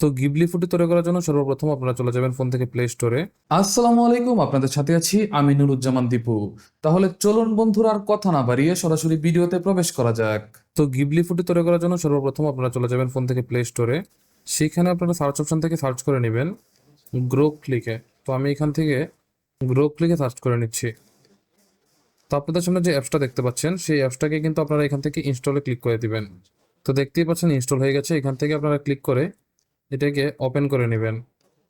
তো গিবলি ফুটি তৈরি করার জন্য সর্বপ্রথম আপনারা চলে যাবেন ফোন থেকে প্লে স্টোরে আসসালামু আলাইকুম আপনাদের সাথে আছি আমি নুরুজ্জামান দীপু। তাহলে চলুন বন্ধুরা আর কথা না বাড়িয়ে সরাসরি ভিডিওতে প্রবেশ করা যাক। তো গিবলি ফুটি তৈরি করার জন্য সর্বপ্রথম আপনারা চলে যাবেন ফোন থেকে প্লে স্টোরে সেখানে আপনারা সার্চ অপশন থেকে সার্চ করে নেবেন গ্রো ক্লিকে তো আমি এখান থেকে গ্রো ক্লিকে সার্চ করে নিচ্ছি। তো আপনাদের সামনে যে অ্যাপসটা দেখতে পাচ্ছেন সেই অ্যাপসটাকে কিন্তু আপনারা এখান থেকে ইনস্টলে ক্লিক করে দিবেন। তো দেখতেই পাচ্ছেন ইনস্টল হয়ে গেছে। এখান থেকে আপনারা ক্লিক করে এটাকে ওপেন করে নেবেন।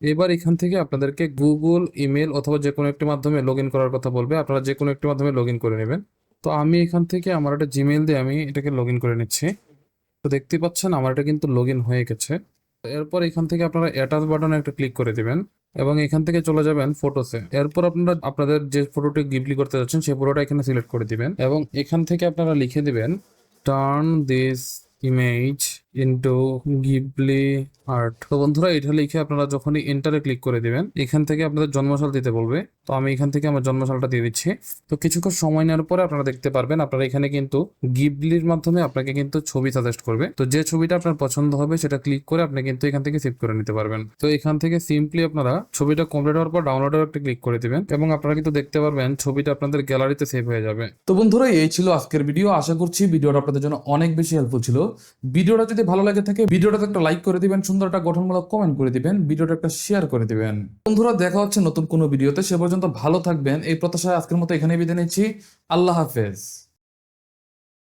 এবার এখান থেকে আপনাদেরকে গুগল ইমেল অথবা যে কোনো একটি মাধ্যমে লগ করার কথা বলবে। আপনারা যে কোনো একটি মাধ্যমে লগ করে নেবেন। তো আমি এখান থেকে আমার একটা জিমেল দিয়ে আমি এটাকে লগ করে নিচ্ছি। তো দেখতেই পাচ্ছেন আমার এটা কিন্তু লগ হয়ে গেছে। এরপর এখান থেকে আপনারা অ্যাটাচ বাটনে একটা ক্লিক করে দিবেন এবং এখান থেকে চলে যাবেন ফটোসে এরপর আপনারা, আপনাদের যে ফটোটি গিফলি করতে যাচ্ছেন, সেই ফটোটা এখানে সিলেক্ট করে দিবেন। এবং এখান থেকে আপনারা লিখে দিবেন turn this image into Ghibli art তো বন্ধুরা, এটা লিখে আপনারা যখনই এন্টারে ক্লিক করে দিবেন, এখান থেকে আপনাদের জন্মসাল দিতে বলবে। তো আমি এখান থেকে আমার জন্মসালটা দিয়ে দিচ্ছি। তো কিছুক্ষণ সময় নেওয়ার পরে আপনারা দেখতে পারবেন, আপনারা এখানে কিন্তু গিবলির মাধ্যমে আপনাকে কিন্তু ছবি সাজেস্ট করবে। তো যে ছবিটা আপনার পছন্দ হবে, সেটা ক্লিক করে আপনি কিন্তু এখান থেকে সেভ করে নিতে পারবেন। তো এখান থেকে সিম্পলি আপনারা ছবিটা কমপ্লিট হওয়ার পর ডাউনলোডের একটা ক্লিক করে দিবেন এবং আপনারা কিন্তু দেখতে পারবেন ছবিটা আপনাদের গ্যালারিতে সেভ হয়ে যাবে। তো বন্ধুরা, এই ছিল আজকের ভিডিও আশা করছি ভিডিওটা আপনাদের জন্য অনেক বেশি হেল্পফুল ছিল। ভিডিওটা যদি ভালো লাগে থাকে, ভিডিওটাতে একটা লাইক করে দিবেন, সুন্দর একটা গঠনমূলক কমেন্ট করে দিবেন, ভিডিওটা একটা শেয়ার করে দিবেন। বন্ধুরা, দেখা হচ্ছে নতুন কোনো ভিডিওতে সে পর্যন্ত ভালো থাকবেন। এই প্রত্যাশায় আজকের মতো এখানে বিদায় নিচ্ছি। আল্লাহ হাফেজ।